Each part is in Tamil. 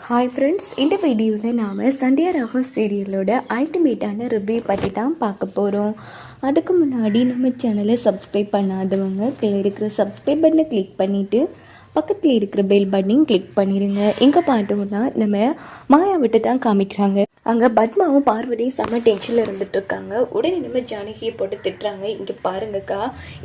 ஹாய் ஃப்ரெண்ட்ஸ் இந்த வீடியோவில் நாம் சந்தியா ராகம் சீரியலோட அல்டிமேட்டான ரிவ்யூ பற்றி தான் பார்க்க போகிறோம் அதுக்கு முன்னாடி நம்ம சேனலை சப்ஸ்கிரைப் பண்ணாதவங்க கீழே இருக்கிற சப்ஸ்கிரைப் பட்டனை கிளிக் பண்ணிவிட்டு பக்கத்தில் இருக்கிற பெல் பட்டனையும் கிளிக் பண்ணிடுங்க எங்கே பார்த்தோம்னா நம்ம மாயா விட்டு தான் காமிக்கிறாங்க. அங்கே பத்மாவும் பார்வதியும் செம்ம டென்ஷனில் இருந்துட்டுருக்காங்க உடனே நம்ம ஜானகியை போட்டு திட்டுறாங்க. இங்கே பாருங்கக்கா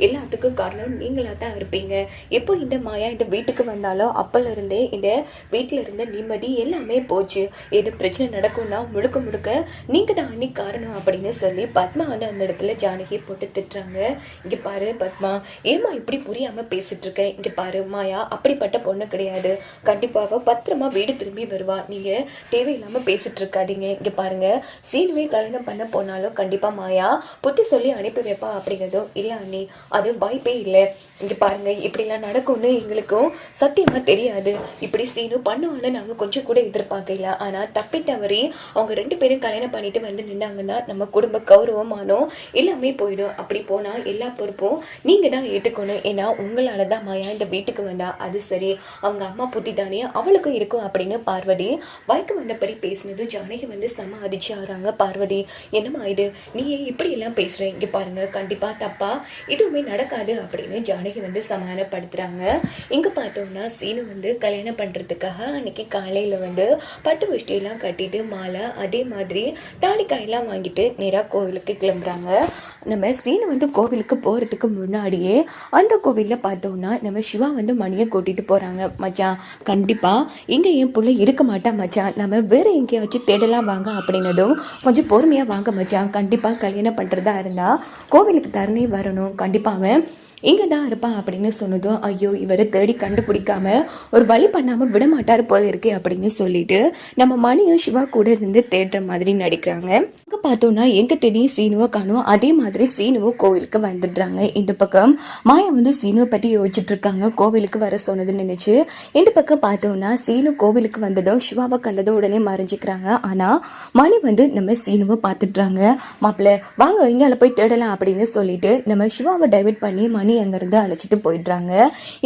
எல்லாத்துக்கும் காரணம் நீங்களாக தான் இருப்பீங்க. எப்போ இந்த மாயா இந்த வீட்டுக்கு வந்தாலோ அப்போலருந்தே இந்த வீட்டில் இருந்த நிம்மதி எல்லாமே போச்சு. எது பிரச்சனை நடக்கும்னா முழுக்க முழுக்க நீங்கள் தான் அன்னி காரணம் அப்படின்னு சொல்லி பத்மா வந்து அந்த இடத்துல ஜானகியை போட்டு திட்டுறாங்க. இங்கே பாரு பத்மா ஏமா இப்படி புரியாமல் பேசிட்டு இங்கே பாரு மாயா அப்படிப்பட்ட பொண்ணு கிடையாது. கண்டிப்பாக பத்திரமா வீடு திரும்பி வருவா. நீங்கள் தேவையில்லாமல் பேசிட்டு இருக்காதீங்க. இங்கே பாருங்க. சீனுவே கல்யாணம் பண்ண போனாலும் கண்டிப்பாக மாயா புத்தி சொல்லி அனுப்பி வைப்பா அப்படிங்கிறதோ இல்லை அண்ணி? அது வாய்ப்பே இல்லை. இங்கே பாருங்க. இப்படிலாம் நடக்கும்னு எங்களுக்கும் சத்தியமாக தெரியாது. இப்படி சீனு பண்ணுவான்னு நாங்கள் கொஞ்சம் கூட எதிர்பார்க்கல. ஆனால் தப்பி தவறி அவங்க ரெண்டு பேரும் கல்யாணம் பண்ணிட்டு வந்து நின்னாங்கன்னா நம்ம குடும்ப கௌரவமானோ எல்லாமே போயிடும். அப்படி போனால் எல்லா பொறுப்பும் நீங்கள் தான் ஏற்றுக்கணும் ஏன்னா உங்களால் தான் மாயா இந்த வீட்டுக்கு வந்தா. அது சரி. அவங்க அம்மா புத்தி தானே அவளுக்கும் இருக்கும் அப்படின்னு பார்வதி வாய்க்கு வந்தபடி பேசினது ஜானகி வந்து செம அதிர்ச்சி ஆகிறாங்க பார்வதி. என்னம்மா இது? நீ இப்படி எல்லாம் பேசுகிற இங்கே பாருங்க. கண்டிப்பாக தப்பா? எதுவுமே நடக்காது அப்படின்னு ஜானகி வந்து சமாதானப்படுத்துகிறாங்க இங்கே பார்த்தோம்னா சீனு வந்து கல்யாணம் பண்ணுறதுக்காக அன்னைக்கு காலையில் வந்து பட்டு வேஷ்டியெல்லாம் கட்டிட்டு மாலை அதே மாதிரி தாலிக்காயெல்லாம் வாங்கிட்டு நேராக கோவிலுக்கு கிளம்புறாங்க. நம்ம சீனு வந்து கோவிலுக்கு போகிறதுக்கு முன்னாடியே அந்த கோவிலில் பார்த்தோம்னா நம்ம சிவா வந்து மணியை கூட்டிகிட்டு போகிறாங்க மச்சான். கண்டிப்பாக இங்கே என் பிள்ளை இருக்க மாட்டான் மச்சான். நம்ம வேறு எங்கேயாச்சும் தேடலாம் வாங்க அப்படின்னதும் கொஞ்சம் பொறுமையாக வாங்க மச்சான். கண்டிப்பாக கல்யாணம் பண்ணுறதா இருந்தால் கோவிலுக்கு தரணி வரணும். கண்டிப்பாக அவன் இங்கே தான் இருப்பான் அப்படின்னு சொன்னதும் ஐயோ இவரை தேடி கண்டுபிடிக்காம ஒரு வழி பண்ணாமல் விடமாட்டார் போல இருக்கே அப்படின்னு சொல்லிட்டு நம்ம மணியும் சிவா கூட இருந்து தேடுற மாதிரி நடிக்கிறாங்க. அங்கே பார்த்தோம்னா எங்கே தேடியும் சீனுவை காணும் அதே மாதிரி சீனுவும் கோவிலுக்கு வந்துடுறாங்க. இந்த பக்கம் மாயா வந்து சீனுவை பற்றி யோசிச்சுட்டு இருக்காங்க கோவிலுக்கு வர சொன்னதுன்னு நினச்சி. இந்த பக்கம் பார்த்தோம்னா சீனு கோவிலுக்கு வந்ததும் சிவாவை கண்டதும் உடனே மறைஞ்சிக்கிறாங்க. ஆனால் மணி வந்து நம்ம சீனுவை பார்த்துட்றாங்க. மாப்பிள்ள வாங்க இங்கால போய் தேடலாம் அப்படின்னு சொல்லிட்டு நம்ம சிவாவை டைவர்ட் பண்ணி மணி அங்கேருந்து அழைச்சிட்டு போயிடுறாங்க.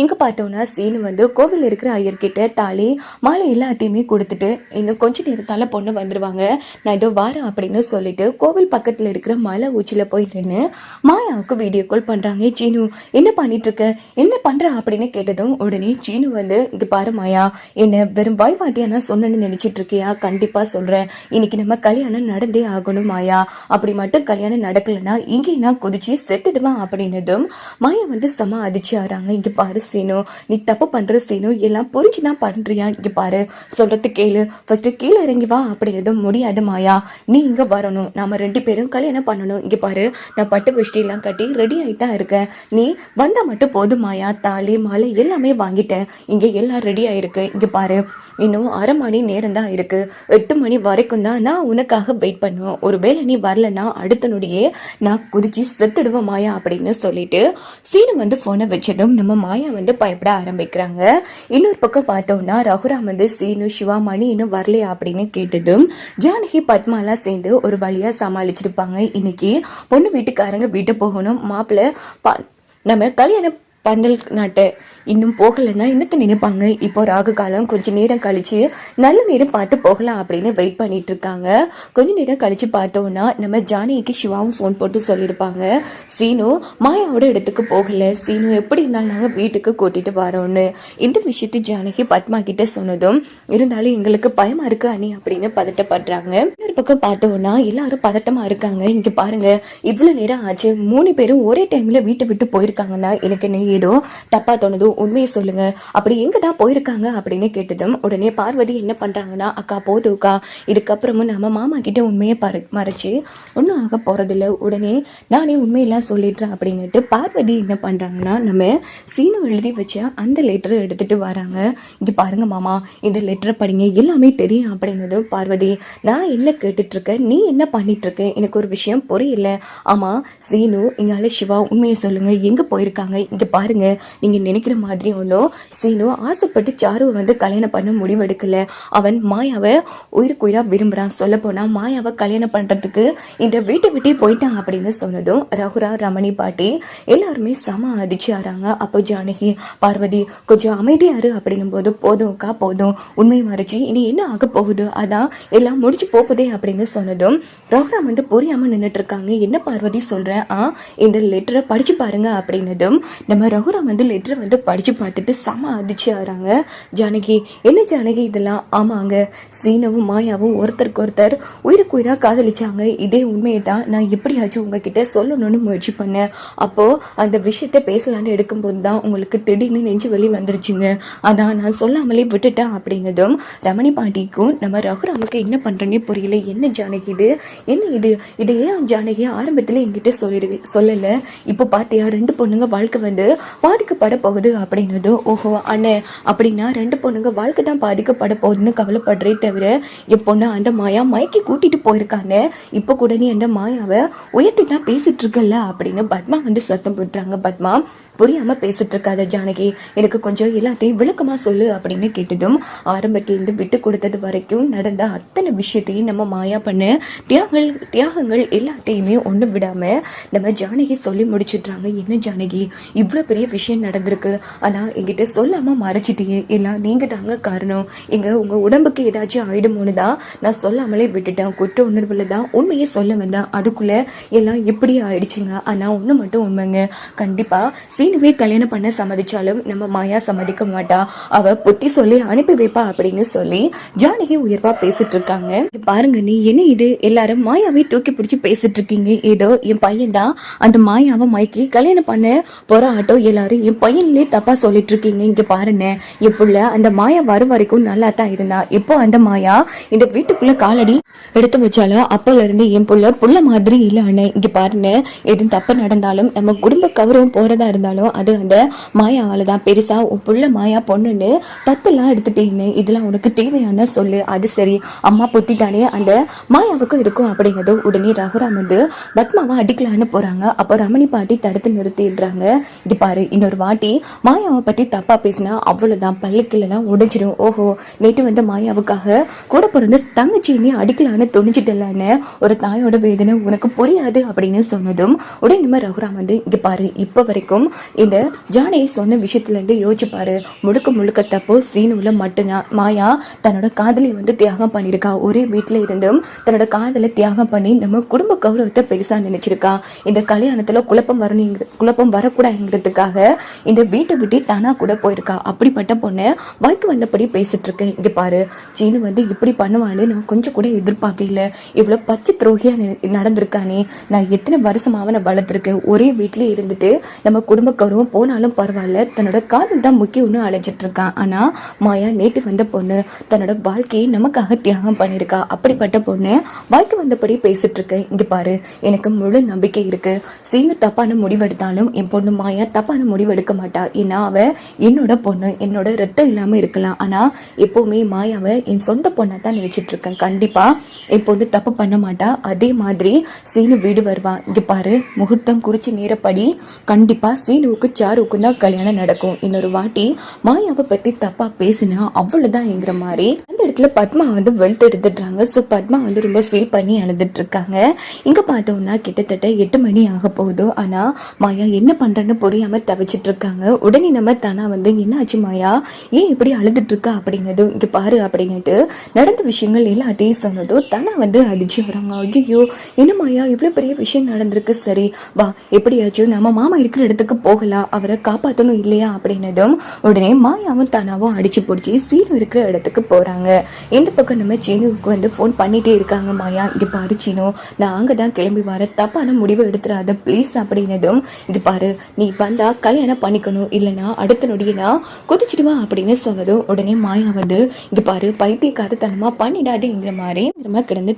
இங்கே பார்த்தோம்னா சீனு வந்து கோவில் இருக்கிற ஐயர்கிட்ட தாலி மாலை எல்லாத்தையுமே கொடுத்துட்டு இன்னும் கொஞ்ச நேரத்தால் பொண்ணு வந்துடுவாங்க நான் இதோ வாரேன் அப்படின்னு சொல்லிட்டு கோவில் பக்கத்தில் இருக்கிற மலை உச்சியில் போய் நின்று மாயாவுக்கு வீடியோ கால் பண்ணுறாங்க சீனு என்ன பண்ணிட்டு இருக்க என்ன பண்ற? அப்படின்னு கேட்டதும் உடனே சீனு வந்து இது பாரு மாயா என்ன வெறும் வாய்வாட்டியா நான் சொன்னேன்னு நினைச்சிட்டு இருக்கியா கண்டிப்பாக சொல்றேன். இன்னைக்கு நம்ம கல்யாணம் நடந்தே ஆகணும் மாயா. அப்படி மட்டும் கல்யாணம் நடக்கலைன்னா இங்கே நான் குதிச்சு செத்துடுவேன் அப்படின்னதும் மாயா வந்து செம அதிர்ச்சி ஆகிறாங்க இங்கே பாரு சீனு நீ தப்பு பண்ணுற சீனு எல்லாம் புரிஞ்சு தான் பண்ணுறியா இங்கே பாரு சொல்கிறது கேளு. ஃபஸ்ட்டு கீழே இறங்கி வா அப்படின்னதும் முடியாது மாயா. நீ இங்கே வரணும். நாம் ரெண்டு பேரும் கல்யாணம் பண்ணணும். இங்கே பாரு நான் பட்டு வேஷ்டி கட்டி ரெடி ஆகிட்டு தான் இருக்கேன். நீ வந்தால் மட்டும் போதும் மாயா. தாலி மாலை எல்லாமே வாங்கிட்டேன். இங்கே எல்லாம் ரெடி ஆயிருக்கு. இங்கே பாரு இன்னும் அரை மணி நேரம் தான் இருக்குது எட்டு மணி வரைக்கும் தான் நான் உனக்காக வெயிட் பண்ணுவேன். ஒருவேளை நீ வரலன்னா அடுத்த நொடியே நான் குதிச்சு செத்துடுவேன் மாயா அப்படின்னு சொல்லிட்டு சீனு வந்து ஃபோனை வச்சதும் நம்ம மாயா வந்து பயப்பட ஆரம்பிக்கிறாங்க. இன்னொரு பக்கம் பார்த்தோம்னா ரகுராம் வந்து சீனு சிவா மணி இன்னும் வரலையா அப்படின்னு கேட்டதும் ஜானகி பத்மாலாம் சேர்ந்து ஒரு வழியாக சமாளிச்சிருப்பாங்க. இன்னைக்கு பொண்ணு வீட்டுக்காரங்க வீட்டு போகணும். மாப்பிள்ளை பா நம்ம கல்யாணம் பந்தல் நாட்டை இன்னும் போகலைன்னா என்னத்தை நினைப்பாங்க? இப்போ ராகு காலம் கொஞ்ச நேரம் கழிச்சு நல்ல நேரம் பார்த்து போகலாம் அப்படின்னு வெயிட் பண்ணிட்டு இருக்காங்க. கொஞ்ச நேரம் கழிச்சு பார்த்தோம்னா நம்ம ஜானகிக்கு சிவாவும் ஃபோன் போட்டு சொல்லியிருப்பாங்க. சீனு மாயாவோட இடத்துக்கு போகல. சீனு எப்படி இருந்தாலும் நாங்கள் வீட்டுக்கு கூட்டிட்டு வரோம்னு. இந்த விஷயத்தை ஜானகி பத்மா கிட்ட சொன்னதும் இருந்தாலும் எங்களுக்கு பயமா இருக்கு அணி அப்படின்னு பதட்டப்படுறாங்க. இன்னொரு பக்கம் பார்த்தோம்னா எல்லாரும் பதட்டமா இருக்காங்க. இங்க பாருங்க இவ்வளவு நேரம் ஆச்சு. மூணு பேரும் ஒரே டைம்ல வீட்டை விட்டு போயிருக்காங்கன்னா எனக்கு என்ன ஏதோ தப்பா தோணுது உண்மையை சொல்லுங்க. அப்படி எங்க தான் போயிருக்காங்க அப்படின்னு கேட்டதும் உடனே பார்வதி என்ன பண்றாங்கன்னா அக்கா போதுக்கா இதுக்கப்புறமும் நம்ம மாமா கிட்ட உண்மையை பற மறைச்சு ஒன்றும் ஆக போகிறதில்ல உடனே நானே உண்மையெல்லாம் சொல்லிடுறேன் அப்படின்னுட்டு பார்வதி என்ன பண்றாங்கன்னா நம்ம சீனு எழுதி வச்ச அந்த லெட்டரை எடுத்துட்டு வராங்க. இங்க பாருங்க மாமா இந்த லெட்டரை படிங்க. எல்லாமே தெரியும் அப்படின்னதும் பார்வதி நான் என்ன கேட்டுட்டு இருக்கேன் நீ என்ன பண்ணிட்டு எனக்கு ஒரு விஷயம் புரியல. ஆமா சீனு இங்கால சிவா உண்மையை சொல்லுங்க. எங்க போயிருக்காங்க? இங்க பாருங்க. நீங்க நினைக்கிற மாதிரி ஒன்றும் சீனு ஆசைப்பட்டு சாருவை வந்து கல்யாணம் பண்ண முடிவெடுக்கல. அவன் மாயாவை உயிருக்குயிராக விரும்புகிறான் விரும்புறான். சொல்ல மாயாவை கல்யாணம் பண்றதுக்கு இந்த வீட்டை விட்டே போயிட்டான் அப்படின்னு சொன்னதும் ரகுரா ரமணி பாட்டி எல்லாருமே சம அதிர்ச்சி ஆறாங்க. அப்போ ஜானகி பார்வதி கொஞ்சம் அமைதியாரு அப்படின்னும் போது போதும்க்கா போதும். உண்மை மறைச்சி இனி என்ன ஆக போகுது? அதான் எல்லாம் முடிச்சு போகுதே அப்படின்னு சொன்னதும் ரகுராம் வந்து புரியாமல் நின்றுட்டு இருக்காங்க என்ன பார்வதி சொல்றேன் ஆ இந்த லெட்டரை படிச்சு பாருங்க அப்படின்னதும் நம்ம ரகுராம் வந்து லெட்டரை வந்து படித்து பார்த்துட்டு செம அதிர்ச்சி ஆகிறாங்க. ஜானகி என்ன ஜானகி இதெல்லாம்? ஆமாங்க சீனவும் மாயாவும் ஒருத்தருக்கு ஒருத்தர் உயிருக்கு உயிராக காதலிச்சாங்க. இதே உண்மையை தான் நான் எப்படியாச்சும் உங்ககிட்ட சொல்லணும்னு முயற்சி பண்ணேன். அப்போது அந்த விஷயத்த பேசலான்னு எடுக்கும்போது தான் உங்களுக்கு திடீர்னு நெஞ்சு வலி வந்துருச்சுங்க. அதான் நான் சொல்லாமலே விட்டுட்டேன். அப்படின்னதும் ரமணி பாட்டிக்கும் நம்ம ரகுராமுக்கு என்ன பண்ணுறோன்னே புரியல. என்ன ஜானகி இது? என்ன இது? இதை ஏன் ஜானகி ஆரம்பத்தில் என்கிட்ட சொல்லிரு சொல்லலை? இப்போ பார்த்தியா ரெண்டு பொண்ணுங்க வாழ்க்கை வந்து பாதிக்கப்பட போகுது அப்படின்னதோ ஓஹோ அண்ணே அப்படின்னா ரெண்டு பொண்ணுங்க வாழ்க்கை தான் பாதிக்கப்பட போகுதுன்னு கவலைப்படுறே தவிர என் பொண்ணு அந்த மாயா மயக்கி கூட்டிட்டு போயிருக்காங்க இப்போ கூட நீ அந்த மாயாவை உயர்த்தி தான் பேசிட்டு இருக்கல அப்படின்னு பத்மா வந்து சத்தம் போட்டுறாங்க. பத்மா புரியாம பேசிட்டு இருக்காத ஜானகி எனக்கு கொஞ்சம் எல்லாத்தையும் விளக்கமா சொல்லு அப்படின்னு கேட்டதும் ஆரம்பத்திலிருந்து விட்டு கொடுத்தது வரைக்கும் நடந்த அத்தனை விஷயத்தையும் நம்ம மாயா பண்ண தியாகங்கள் தியாகங்கள் எல்லாத்தையுமே ஒன்றும் விடாம நம்ம ஜானகி சொல்லி முடிச்சுட்றாங்க. என்ன ஜானகி இவ்வளோ பெரிய விஷயம் நடந்திருக்கு ஆனா என்கிட்ட சொல்லாம மறைச்சிட்டியே. எல்லாம் நீங்க தாங்க காரணம். எங்க உங்க உடம்புக்கு ஏதாச்சும் ஆயிடுமோன்னு தான் நான் சொல்லாமலே விட்டுட்டேன். குற்ற உணர்வுல தான் உண்மையை சொல்ல வந்தேன். அதுக்குள்ள எல்லாம் இப்படி ஆயிடுச்சுங்க. ஆனா ஒண்ணு மட்டும் உண்மைங்க. கண்டிப்பா சீனுவே கல்யாணம் பண்ண சம்மதிச்சாலும் நம்ம மாயா சம்மதிக்க மாட்டா. அவ புத்தி சொல்லி அனுப்பி வைப்பா அப்படின்னு சொல்லி ஜானகி உயர்வா பேசிட்டு இருக்காங்க பாருங்க நீ என்ன இது? எல்லாரும் மாயாவை தூக்கி பிடிச்சி பேசிட்டு இருக்கீங்க ஏதோ என் பையன் தான். அந்த மாயாவை மயக்கி கல்யாணம் பண்ண போற ஆட்டோ எல்லாரும் என் பையன்லேயே தப்பாக சொல்லிட்டு இருக்கீங்க இங்கே பாருங்க என் புள்ள அந்த மாயா வரும் வரைக்கும் நல்லா தான் இருந்தா. இப்போ அந்த மாயா? இந்த வீட்டுக்குள்ள காலடி எடுத்து வச்சாலும் அப்போல இருந்து என் புள்ள புள்ள மாதிரி இல்லை அண்ணே. இங்கே பாருங்க எதுவும் தப்பு நடந்தாலும் நம்ம குடும்ப கௌரவம் போறதா இருந்தாலும் அது அந்த மாயாவால தான் பெருசா உன் புள்ள மாயா பொண்ணுன்னு தத்தெல்லாம் எடுத்துட்டேன்னு இதெல்லாம் உனக்கு தேவையான சொல்லு. அது சரி. அம்மா புத்தி தானே அந்த மாயாவுக்கும் இருக்கும் அப்படிங்கிறது. உடனே ரகுராம் வந்து பத்மாவை அடிக்கலான்னு போறாங்க. அப்போ ரமணி பாட்டி தடுத்து நிறுத்திடுறாங்க. இது பாரு இன்னொரு வாட்டி மாயாவை பற்றி தப்பாக பேசினா அவ்வளோதான் பல்லுக்கில்லாம் உடைஞ்சிடும் ஓஹோ நேற்று வந்த மாயாவுக்காக கூட பிறந்த தங்கச்சியினே அடிக்கலான்னு துணிச்சிட்டலான்னு ஒரு தாயோட வேதனை உனக்கு புரியாது அப்படின்னு சொன்னதும் உடனே நம்ம ரகுராம் வந்து இங்கே பாரு இப்போ வரைக்கும் இந்த ஜானகி சொன்ன விஷயத்துல இருந்து முழுக்க முழுக்க தப்பு சீனுவில் மட்டும்தான். மாயா தன்னோட காதலை வந்து தியாகம் பண்ணியிருக்கா. ஒரே வீட்டில் இருந்தும் தன்னோட காதலை தியாகம் பண்ணி நம்ம குடும்ப கௌரவத்தை பெருசாக நினச்சிருக்கா. இந்த கல்யாணத்தில் குழப்பம் வரணுங்கிற குழப்பம் வரக்கூடாதுங்கிறதுக்காக இந்த வீட்டை விட்டு தானா கூட போயிருக்கா? அப்படிப்பட்ட பொண்ணு வாய்க்கு வந்தபடி பேசிட்டு இருக்கேன் இங்க பாரு சீனு வந்து இப்படி பண்ணுவான்னு நான் கொஞ்சம் கூட எதிர்பார்க்கல. இவ்வளோ பச்சை துரோகியா நடந்திருக்கானே. நான் எத்தனை வருஷமாக அவனை வளர்த்துருக்கேன். ஒரே வீட்டிலே இருந்துட்டு நம்ம குடும்ப போனாலும் பரவாயில்ல. தன்னோட காதல் தான் முக்கியம்னு அழைச்சிட்டு இருக்கான். ஆனால் மாயா நேற்று வந்த பொண்ணு தன்னோட வாழ்க்கையை நமக்காக தியாகம் பண்ணியிருக்கா. அப்படிப்பட்ட பொண்ணு வாய்க்கு வந்தபடி பேசிட்டு இருக்கேன் இங்க பாரு எனக்கு முழு நம்பிக்கை இருக்கு. சீனு தப்பான முடிவெடுத்தாலும் என் பொண்ணு மாயா தப்பான முடிவெடுக்க மாட்டா. ஏன்னா அவ என்னோட பொண்ணு என்னோட ரத்தம் இல்லாமல் இருக்கலாம். ஆனால் எப்போவுமே மாயாவை என் சொந்த பொண்ணை தான் நினச்சிட்ருக்கேன் இருக்கேன் என் பொண்ணு தப்பு பண்ண மாட்டா. அதே மாதிரி சீனு வீடு வருவான் இங்கே பாரு முகூர்த்தம் குறித்து நேரப்படி கண்டிப்பா சீனுவுக்கு சாருவுக்கும் தான் கல்யாணம் நடக்கும். இன்னொரு வாட்டி மாயாவை பற்றி தப்பாக பேசினா அவ்வளவுதான்ங்கிற மாதிரி இடத்துல பத்மா வந்து வெளுத்து எடுத்துடுறாங்க. ஸோ பத்மா வந்து ரொம்ப ஃபீல் பண்ணி அழுதுட்டு இங்கே பார்த்தோம்னா கிட்டத்தட்ட எட்டு மணி ஆக போகுது. ஆனால் மாயா என்ன பண்ணுறேன்னு புரியாமல் தவிச்சிட்ருக்காங்க உடனே நம்ம தானா வந்து என்ன ஆச்சு மாயா? ஏன் இப்படி அழுதுட்டு அப்படிங்கிறது இங்கே பாரு அப்படின்னுட்டு நடந்த விஷயங்கள் எல்லாத்தையும் சொன்னதும் தனா வந்து அடிச்சு வராங்க. ஐயோ என்ன மாயா? இவ்வளோ பெரிய விஷயம் நடந்திருக்கு. சரி வா எப்படியாச்சும் நம்ம மாமா இருக்கிற இடத்துக்கு போகலாம். அவரை காப்பாற்றணும் இல்லையா? அப்படின்னதும் உடனே மாயாவும் தனாவும் அடிச்சு பிடிச்சி சீனு இருக்கிற இடத்துக்கு போகிறாங்க போறாங்க இந்த பக்கம் நம்ம சீனுவுக்கு வந்து ஃபோன் பண்ணிட்டே இருக்காங்க மாயா. இங்க பாரு சீனு நான் அங்கே தான் கிளம்பி வர தப்பான முடிவு எடுத்துடாத ப்ளீஸ் அப்படின்னதும் இது பாரு நீ வந்தா கல்யாணம் பண்ணிக்கணும். இல்லைனா அடுத்த நொடியே நான் குதிச்சிடுவா அப்படின்னு சொன்னதும் உடனே மாயா வந்து இங்கே பாரு பைத்தியக்காரத்தனமா பண்ணிடாதுங்கிற மாதிரி நம்ம கிடந்து